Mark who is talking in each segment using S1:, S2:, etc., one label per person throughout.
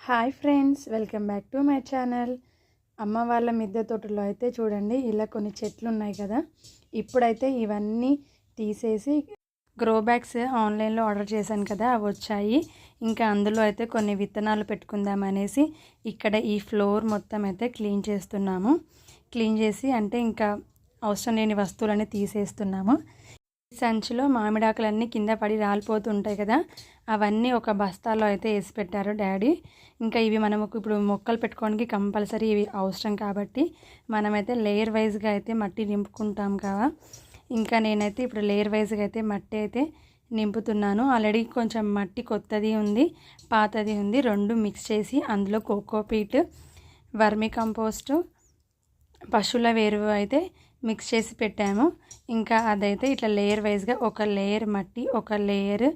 S1: Hi friends welcome back to my channel. అమ్మ వాళ్ళ మిద్దె తోటలో అయితే చూడండి ఇలా కొన్ని చెట్లు ఉన్నాయి కదా. ఇప్పుడైతే ఇవన్నీ తీసేసి గ్రో బ్యాగ్స్ ఆన్లైన్లో ఆర్డర్ చేశాను కదా అవి వచ్చాయి. ఇంకా అందులో అయితే కొన్ని విత్తనాలు పెట్టుకుందాం అనేసి ఇక్కడ ఈ ఫ్లోర్ మొత్తం అయితే క్లీన్ చేస్తున్నాము. క్లీన్ చేసి అంటే ఇంకా అవసరం లేని వస్తువులని తీసేస్తున్నాము. సంచిలో మామిడాకులన్నీ కింద పడి రాలిపోతుంటాయి కదా అవన్నీ ఒక బస్తాలో అయితే వేసి పెట్టారు డాడీ. ఇంకా ఇవి మనము ఇప్పుడు మొక్కలు పెట్టుకోవడానికి కంపల్సరీ ఇవి అవసరం కాబట్టి మనమైతే లేయర్ వైజ్గా అయితే మట్టి నింపుకుంటాం కదా. ఇంకా నేనైతే ఇప్పుడు లేయర్ వైజ్గా అయితే మట్టి అయితే నింపుతున్నాను. ఆల్రెడీ కొంచెం మట్టి కొత్తది ఉంది పాతది ఉంది రెండు మిక్స్ చేసి అందులో కోకోపీట్ వర్మి కంపోస్టు పశువుల వేరువు అయితే మిక్స్ చేసి పెట్టాము. ఇంకా అదైతే ఇట్లా లేయర్ వైజ్గా ఒక లేయర్ మట్టి ఒక లేయర్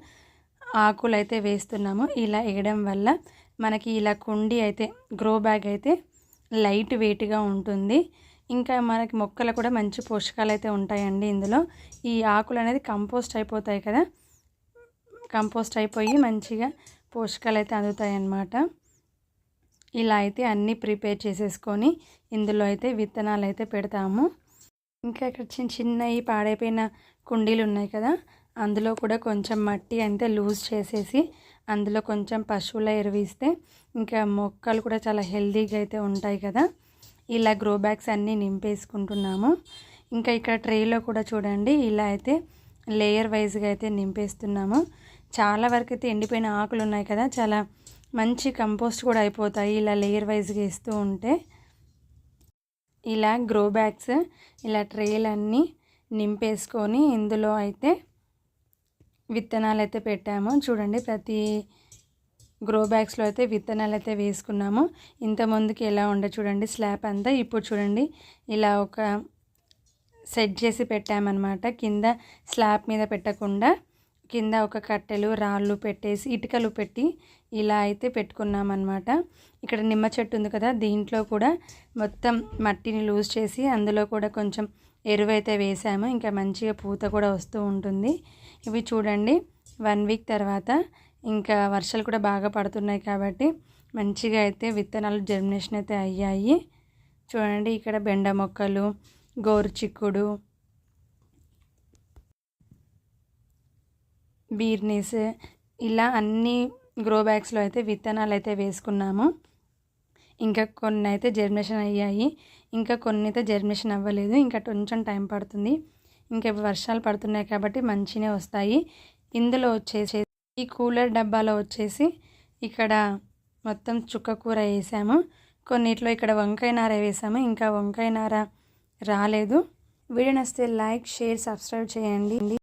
S1: ఆకులు అయితే వేస్తున్నాము. ఇలా వేయడం వల్ల మనకి ఇలా కుండి అయితే గ్రో బ్యాగ్ అయితే లైట్ వెయిట్గా ఉంటుంది. ఇంకా మనకి మొక్కలు కూడా మంచి పోషకాలు అయితే ఉంటాయండి ఇందులో. ఈ ఆకులు అనేది కంపోస్ట్ అయిపోతాయి కదా. కంపోస్ట్ అయిపోయి మంచిగా పోషకాలు అయితే అందుతాయి అన్నమాట ఇలా అయితే అన్నీ ప్రిపేర్ చేసేసుకొని ఇందులో అయితే విత్తనాలు అయితే పెడతాము. ఇంకా ఇక్కడ చిన్న చిన్నవి పాడైపోయిన కుండీలు ఉన్నాయి కదా అందులో కూడా కొంచెం మట్టి అంతే లూజ్ చేసేసి అందులో కొంచెం పశువుల ఎరువిస్తే ఇంకా మొక్కలు కూడా చాలా హెల్తీగా అయితే ఉంటాయి కదా. ఇలా గ్రో బ్యాగ్స్ అన్నీ నింపేసుకుంటున్నాము. ఇంకా ఇక్కడ ట్రేలో కూడా చూడండి ఇలా అయితే లేయర్ వైజ్గా అయితే నింపేస్తున్నాము. చాలా వరకు అయితే ఎండిపోయిన ఆకులు ఉన్నాయి కదా చాలా మంచి కంపోస్ట్ కూడా అయిపోతాయి ఇలా లేయర్ వైజ్గా ఇస్తూ ఉంటే. ఇలా గ్రో బ్యాగ్స్ ఇలా ట్రేలన్నీ నింపేసుకొని ఇందులో అయితే విత్తనాలు అయితే పెట్టాము. చూడండి ప్రతి గ్రో బ్యాగ్స్లో అయితే విత్తనాలు అయితే వేసుకున్నాము. ఇంత ముందుకి ఎలా ఉండే చూడండి స్లాబ్ అంతా. ఇప్పుడు చూడండి ఇలా ఒక సెట్ చేసి పెట్టామన్నమాట. కింద స్లాబ్ మీద పెట్టకుండా కింద ఒక కట్టెలు రాళ్ళు పెట్టేసి ఇటుకలు పెట్టి ఇలా అయితే పెట్టుకున్నామన్నమాట. ఇక్కడ నిమ్మ చెట్టు ఉంది కదా దీంట్లో కూడా మొత్తం మట్టిని లూజ్ చేసి అందులో కూడా కొంచెం ఎరువు అయితే వేసాము. ఇంకా మంచిగా పూత కూడా వస్తూ ఉంటుంది. ఇవి చూడండి వన్ వీక్ తర్వాత ఇంకా వర్షాలు కూడా బాగా పడుతున్నాయి కాబట్టి మంచిగా అయితే విత్తనాలు జర్మినేషన్ అయితే అయ్యాయి. చూడండి ఇక్కడ బెండ మొక్కలు గోరు చిక్కుడు బీర్నీస్ ఇలా అన్ని గ్రో బ్యాగ్స్లో అయితే విత్తనాలు అయితే వేసుకున్నాము. ఇంకా కొన్ని అయితే జర్మినేషన్ అయ్యాయి. ఇంకా కొన్ని అయితే జర్మినేషన్ అవ్వలేదు. ఇంకా కొంచెం టైం పడుతుంది. ఇంకా వర్షాలు పడుతున్నాయి కాబట్టి మంచిగా వస్తాయి. ఇందులో వచ్చేసి ఈ కూలర్ డబ్బాలో వచ్చేసి ఇక్కడ మొత్తం చుక్క కూర వేసాము. కొన్నిట్లో ఇక్కడ వంకాయ నార వేసాము. ఇంకా వంకాయ నార రాలేదు. వీడియో నచ్చితే లైక్ షేర్ సబ్స్క్రైబ్ చేయండి.